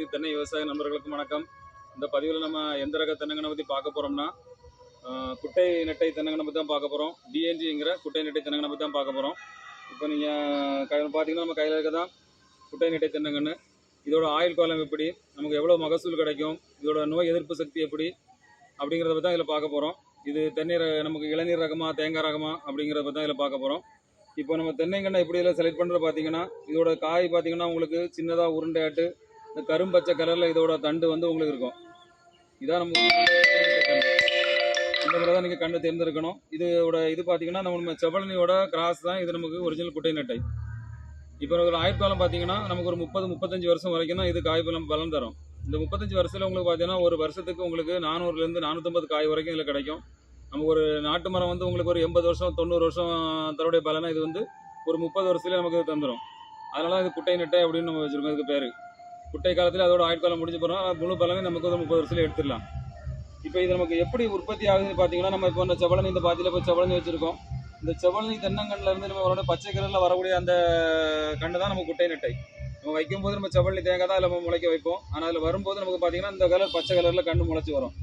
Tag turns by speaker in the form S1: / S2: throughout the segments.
S1: அனைத்து தென்னை விவசாய நண்பர்களுக்கும் வணக்கம். இந்த பதிவில் நம்ம எந்த ரக தென்னங்கனை பற்றி பார்க்க போகிறோம்னா குட்டை நெட்டை தென்னங்கனை பற்றி தான் பார்க்க போகிறோம் டிஎன்ஜிங்கிற குட்டை நெட்டை தென்னங்கனை பற்றி தான் பார்க்க போகிறோம் இப்போ நீங்கள் கையில் பார்த்தீங்கன்னா நம்ம கையில் இருக்க தான் குட்டை நெட்டை தென்னங்கன்று இதோட ஆயுள் காலம் எப்படி? நமக்கு எவ்வளோ மகசூல் கிடைக்கும்? இதோட நோய் எதிர்ப்பு சக்தி எப்படி? அப்படிங்கிறத பற்றி தான் இதில் பார்க்க போகிறோம் இது தென்னீர் நமக்கு இளநீர் ரகமா தேங்காய் ரகமா அப்படிங்கிறத பற்றி தான் இதில் பார்க்க போகிறோம் இப்போ நம்ம தென்னைங்கண்ணை எப்படி இதில் செலக்ட் பண்ணுறது பார்த்தீங்கன்னா இதோட காய் பார்த்தீங்கன்னா உங்களுக்கு சின்னதாக உருண்டையாட்டு இந்த கரும்பச்சை கலரில் இதோட தண்டு வந்து உங்களுக்கு இருக்கும். இதான் நம்ம இந்த முறை தான் நீங்கள் கண்டு தேர்ந்தெடுக்கணும். இதோட இது பார்த்தீங்கன்னா நம்ம செவலனியோட கிராஸ் தான் இது நமக்கு ஒரிஜினல் குட்டை நெட்டை. இப்போ ஒரு ஆயுட்காலம் பார்த்தீங்கன்னா நமக்கு ஒரு முப்பது முப்பத்தஞ்சு வருஷம் வரைக்கும் தான் இது காய் பலம் பலன் தரும். இந்த முப்பத்தஞ்சு வருஷத்தில் உங்களுக்கு பார்த்தீங்கன்னா ஒரு வருஷத்துக்கு உங்களுக்கு நானூறுலேருந்து நானூற்றம்பது காய் வரைக்கும் இதில் கிடைக்கும். நமக்கு ஒரு நாட்டு மரம் வந்து உங்களுக்கு ஒரு எண்பது வருஷம் தொண்ணூறு வருஷம் தருடைய பலனாக இது வந்து ஒரு முப்பது வருஷத்துலேயே நமக்கு தந்துடும் அதனால இது குட்டை நெட்டை அப்படின்னு நம்ம வச்சுருக்கோம் இதுக்கு பேர். குட்டை காலத்தில் அதோட ஆயுட்காலம் முடிஞ்சு போகிறோம் முழு பலனை நமக்கு ஒரு முப்பது வருஷத்தில் எடுத்துடலாம். இப்போ இது நமக்கு எப்படி உற்பத்தி ஆகுதுன்னு பார்த்தீங்கன்னா நம்ம இப்போ இந்த செவளனி இந்த பாத்தியில் போய் செவலனி வச்சுருக்கோம். இந்த செவலனி தென்னங்கண்ணில் இருந்து நம்ம அவரோட பச்சை கலரில் வரக்கூடிய அந்த கண்டு தான் நம்ம குட்டை நெட்டை. நம்ம வைக்கும்போது நம்ம செவலனி தேங்காய் தான் அதில் நம்ம முளைக்க வைப்போம். ஆனால் அதில் வரும்போது நமக்கு பார்த்தீங்கன்னா இந்த கலர் பச்சை கலரில் கண்டு முளைச்சி வரும்.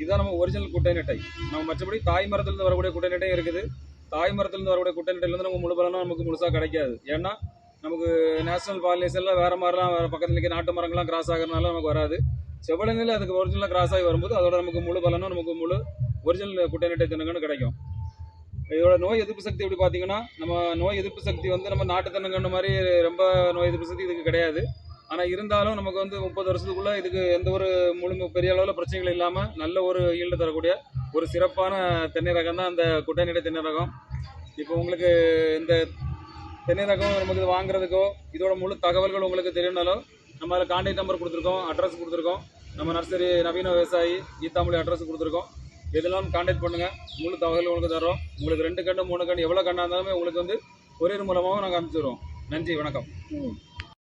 S1: இதுதான் நம்ம ஒரிஜினல் குட்டை நெட்டை. நம்ம மற்றபடி தாய் மரத்துலேருந்து வரக்கூடிய குட்டை நெட்டையும் இருக்குது. தாய் மரத்துலேருந்து வரக்கூடிய குட்டை நெட்டையிலேருந்து நம்ம முழு பலனும் நமக்கு முழுசாக கிடைக்காது. ஏன்னா நமக்கு நேஷனல் பாலினேஷனில் வேறு மாதிரிலாம் வேறு பக்கத்தில் இருக்க நாட்டு மரங்கள்லாம் கிராஸ் ஆகுறதுனால நமக்கு வராது. செவலனில் அதுக்கு ஒரிஜினலாக கிராஸ் ஆகி வரும்போது அதோட நமக்கு முழு பலனும் நமக்கு முழு ஒரிஜினல் குட்டை நெட்டை தினங்கன்னு கிடைக்கும். இதோட நோய் எதிர்ப்பு சக்தி எப்படி பார்த்தீங்கன்னா நம்ம நோய் எதிர்ப்பு சக்தி வந்து நம்ம நாட்டு தென்னங்கன்று மாதிரி ரொம்ப நோய் எதிர்ப்பு சக்தி இதுக்கு கிடையாது. ஆனால் இருந்தாலும் நமக்கு வந்து முப்பது வருஷத்துக்குள்ளே இதுக்கு எந்த ஒரு முழு பெரிய அளவில் பிரச்சனைகள் இல்லாமல் நல்ல ஒரு ஈல்டு தரக்கூடிய ஒரு சிறப்பான தென்னை ரகம் தான் அந்த குட்டை நெட்டை தென்னை ரகம். இப்போ உங்களுக்கு இந்த தென்னை ரகம் நமக்கு இது வாங்குறதுக்கோ இதோட முழு தகவல்கள் உங்களுக்கு தெரியணுனாலும் நம்ம அதில் கான்டாக்ட் நம்பர் கொடுத்துருக்கோம் அட்ரஸ் கொடுத்துருக்கோம். நம்ம நர்சரி நவீன விவசாயி ஈத்தாமொழி அட்ரஸ் கொடுத்துருக்கோம். இதெல்லாம் கான்டாக்ட் பண்ணுங்கள் முழு தகவல் உங்களுக்கு தரோம் உங்களுக்கு ரெண்டு கண்டு மூணு கண்டு எவ்வளோ கண்டாக இருந்தாலுமே உங்களுக்கு வந்து கொரியர் மூலமாகவும் நாங்கள் அனுப்பிச்சிடுவோம் நன்றி வணக்கம்.
S2: ம்.